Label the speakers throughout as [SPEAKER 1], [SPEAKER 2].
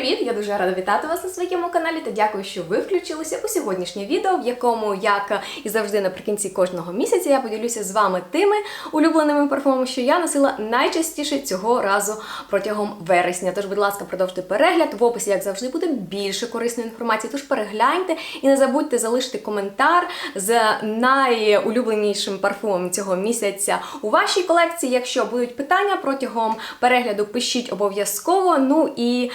[SPEAKER 1] привіт! Я дуже рада вітати вас на своєму каналі та дякую, що ви включилися у сьогоднішнє відео, в якому, як і завжди, наприкінці кожного місяця я поділюся з вами тими улюбленими парфумами, що я носила найчастіше цього разу протягом вересня. Тож, будь ласка, продовжуйте перегляд. В описі, як завжди, буде більше корисної інформації. Тож перегляньте і не забудьте залишити коментар з найулюбленішим парфумом цього місяця у вашій колекції. Якщо будуть питання протягом перегляду, пишіть обов'язково. Ну і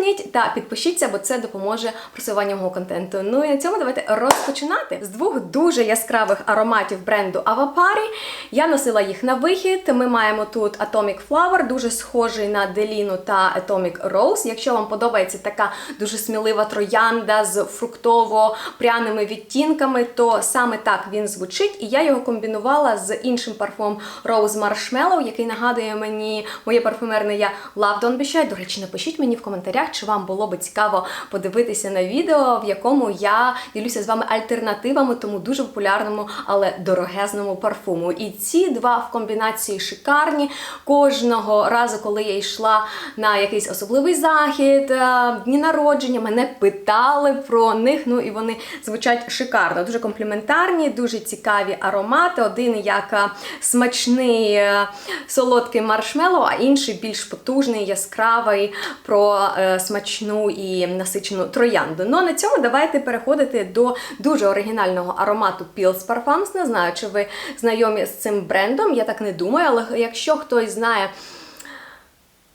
[SPEAKER 1] лайкніть та підпишіться, бо це допоможе просуванню мого контенту. Ну і на цьому давайте розпочинати з двох дуже яскравих ароматів бренду Авапарі. Я носила їх на вихід. Ми маємо тут Atomic Flower, дуже схожий на Деліну та Atomic Rose. Якщо вам подобається така дуже смілива троянда з фруктово-пряними відтінками, то саме так він звучить. І я його комбінувала з іншим парфумом Rose Marshmallow, який нагадує мені моє парфумерне я Love Don't Be Shy. До речі, напишіть мені в коментарях, чи вам було би цікаво подивитися на відео, в якому я ділюся з вами альтернативами тому дуже популярному, але дорогезному парфуму. І ці два в комбінації шикарні. Кожного разу, коли я йшла на якийсь особливий захід, е, дні народження, мене питали про них. Ну і вони звучать шикарно, дуже компліментарні, дуже цікаві аромати. Один як е, смачний е, солодкий маршмеллоу, а інший більш потужний, яскравий про смачну і насичену троянду. Ну а на цьому давайте переходити до дуже оригінального аромату Pils Parfums. Не знаю, чи ви знайомі з цим брендом, я так не думаю, але якщо хтось знає.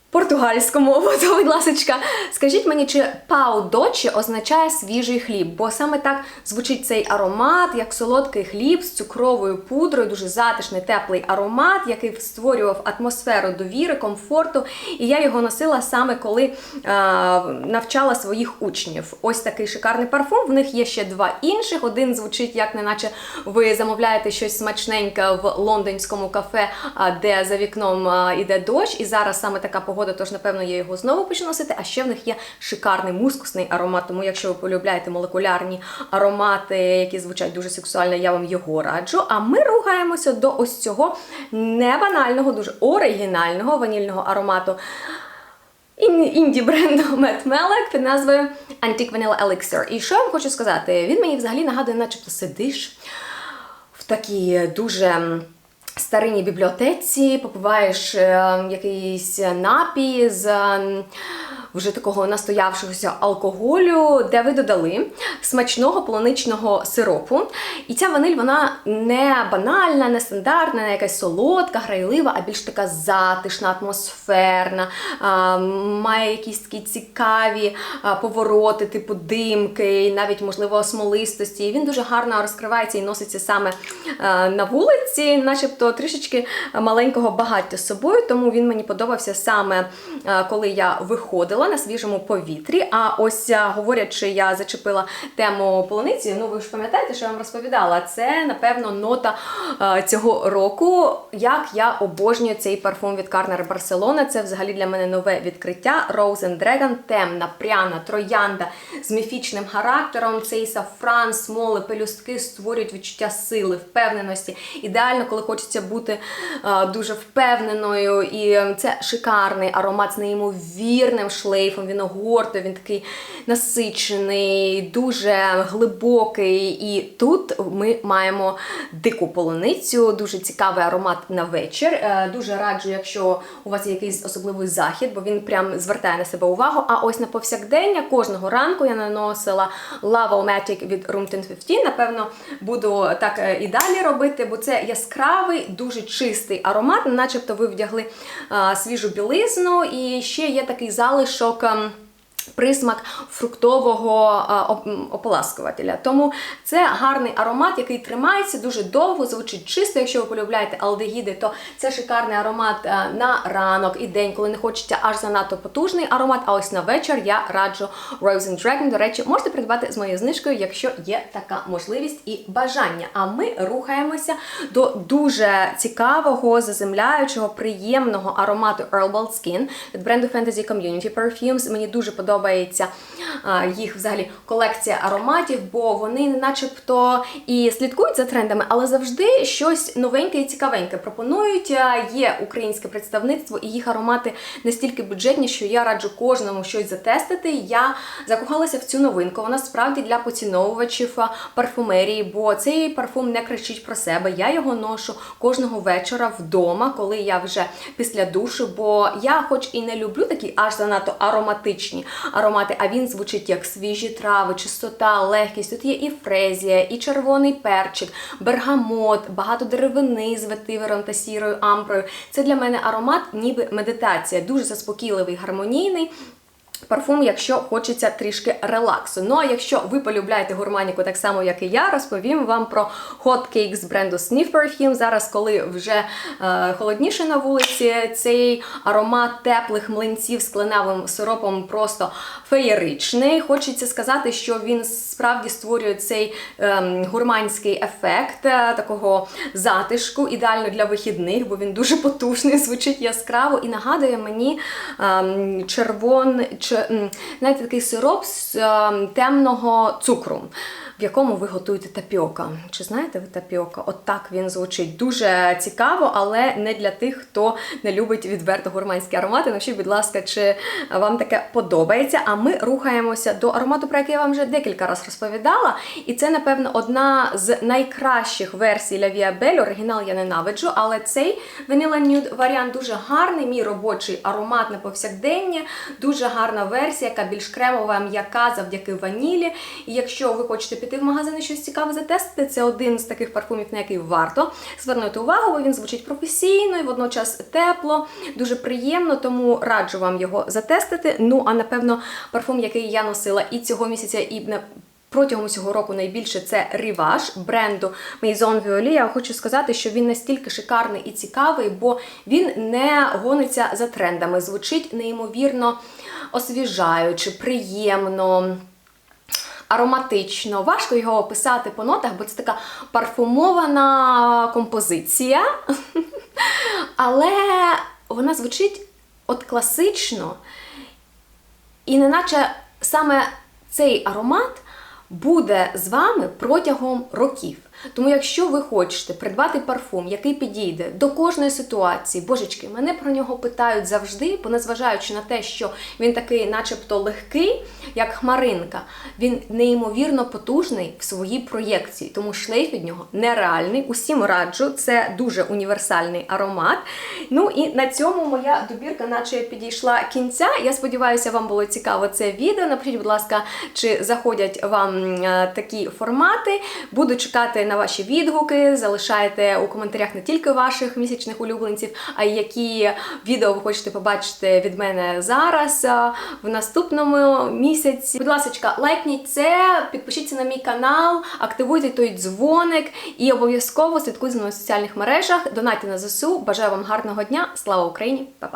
[SPEAKER 1] Португальську мову, то, будь ласка, скажіть мені, чи пау дочі означає свіжий хліб, бо саме так звучить цей аромат, як солодкий хліб з цукровою пудрою, дуже затишний, теплий аромат, який створював атмосферу довіри, комфорту. І я його носила саме коли е, навчала своїх учнів. Ось такий шикарний парфум. В них є ще два інших. Один звучить, як неначе ви замовляєте щось смачненьке в лондонському кафе, де за вікном іде дощ, і зараз саме така погода, тож напевно я його знову почну носити. А ще в них є шикарний мускусний аромат. Тому, якщо ви полюбляєте молекулярні аромати, які звучать дуже сексуально, я вам його раджу. А ми рухаємося до ось цього небанального, дуже оригінального ванільного аромату. Інді бренду Matt Melek під назвою Antique Vanilla Elixir. І що я вам хочу сказати? Він мені взагалі нагадує, начебто сидиш в такій дуже старинній бібліотеці, попиваєш е, якийсь напій з вже такого настоявшогося алкоголю, де ви додали смачного полуничного сиропу. І ця ваниль вона не банальна, не стандартна, не якась солодка, грайлива, а більш така затишна, атмосферна, має якісь такі цікаві повороти, типу димки, навіть, можливо, смолистості. І він дуже гарно розкривається і носиться саме на вулиці, начебто трішечки маленького багаття з собою, тому він мені подобався саме коли я виходила на свіжому повітрі. А ось говорячи, я зачепила тему полуниці. Ну ви ж пам'ятаєте, що я вам розповідала? Це напевно нота а, цього року. Як я обожнюю цей парфум від Карнер Барселона. Це взагалі для мене нове відкриття. Rose and Dragon, темна, пряна, троянда з міфічним характером. Цей сафран, смоли, пелюстки створюють відчуття сили, впевненості. Ідеально, коли хочеться бути а, дуже впевненою. І це шикарний аромат з неймовірним шлейфом. Він огортує, він такий насичений, дуже глибокий. І тут ми маємо дику полуницю, дуже цікавий аромат на вечір. Е, Дуже раджу, якщо у вас є якийсь особливий захід, бо він прям звертає на себе увагу. А ось на повсякдення кожного ранку я наносила Love Matic від Room 1015. Напевно, буду так е, і далі робити, бо це яскравий, дуже чистий аромат, начебто ви вдягли е, свіжу білизну, і ще є такий залишок. Welkom. Присмак фруктового м, ополаскувателя. Тому це гарний аромат, який тримається дуже довго, звучить чисто. Якщо ви полюбляєте алдегіди, то це шикарний аромат на ранок і день, коли не хочеться аж занадто потужний аромат. А ось на вечір я раджу Rose and Dragon. До речі, можете придбати з моєю знижкою, якщо є така можливість і бажання. А ми рухаємося до дуже цікавого, заземляючого, приємного аромату Herbal Skin від бренду Fantasy Community Perfumes. Мені дуже подобається подобається їх взагалі колекція ароматів, бо вони начебто і слідкують за трендами, але завжди щось новеньке і цікавеньке пропонують. Є українське представництво, і їх аромати настільки бюджетні, що я раджу кожному щось затестити. Я закохалася в цю новинку. Вона справді для поціновувачів парфумерії, бо цей парфум не кричить про себе. Я його ношу кожного вечора вдома, коли я вже після душу. Бо я, хоч і не люблю такі аж занадто ароматичні аромати, а він звучить як свіжі трави, чистота, легкість. Тут є і фрезія, і червоний перчик, бергамот, багато деревини з ветивером та сірою амброю. Це для мене аромат, ніби медитація, дуже заспокійливий, гармонійний. Парфум, якщо хочеться трішки релаксу. Ну а якщо ви полюбляєте гурманіку так само, як і я, розповім вам про Hot Cake з бренду Sniff Perfume. Зараз, коли вже е, холодніше на вулиці, цей аромат теплих млинців з кленовим сиропом просто феєричний. Хочеться сказати, що він справді створює цей ем, гурманський ефект е, такого затишку, ідеально для вихідних, бо він дуже потужний, звучить яскраво і нагадує мені ем, червон, знаєте, такий сироп з ем, темного цукру. В якому ви готуєте тапіока. Чи знаєте ви тапіока? От так він звучить. Дуже цікаво, але не для тих, хто не любить відверто гурманські аромати. Напишіть, будь ласка, чи вам таке подобається. А ми рухаємося до аромату, про який я вам вже декілька разів розповідала. І це, напевно, одна з найкращих версій La Via Belle. Оригінал я ненавиджу, але цей Vanilla Nude варіант дуже гарний. Мій робочий аромат на повсякдення. Дуже гарна версія, яка більш кремова, м'яка завдяки ванілі. І якщо ви хочете піти в магазин і щось цікаве затестити, це один з таких парфумів, на який варто звернути увагу, бо він звучить професійно і водночас тепло, дуже приємно, тому раджу вам його затестити. Ну, а напевно, парфум, який я носила і цього місяця, і Протягом цього року найбільше це Rivage бренду Maison Violet. Я хочу сказати, що він настільки шикарний і цікавий, бо він не гониться за трендами. Звучить неймовірно освіжаюче, приємно. Ароматично, важко його описати по нотах, бо це така парфумована композиція. Але вона звучить от класично, і неначе саме цей аромат буде з вами протягом років. Тому, якщо ви хочете придбати парфум, який підійде до кожної ситуації, божечки, мене про нього питають завжди, бо незважаючи на те, що він такий, начебто, легкий, як хмаринка, він неймовірно потужний в своїй проєкції, тому шлейф від нього нереальний. Усім раджу, це дуже універсальний аромат. Ну і на цьому моя добірка, наче підійшла кінця. Я сподіваюся, вам було цікаво це відео. Напишіть, будь ласка, чи заходять вам е, такі формати. Буду чекати на ваші відгуки. Залишайте у коментарях не тільки ваших місячних улюбленців, а й які відео ви хочете побачити від мене зараз в наступному місяці. Будь ласка, лайкніть це, підпишіться на мій канал, активуйте той дзвоник і обов'язково слідкуйте за мною в соціальних мережах. Донайте на ЗСУ. Бажаю вам гарного дня. Слава Україні! Па-па!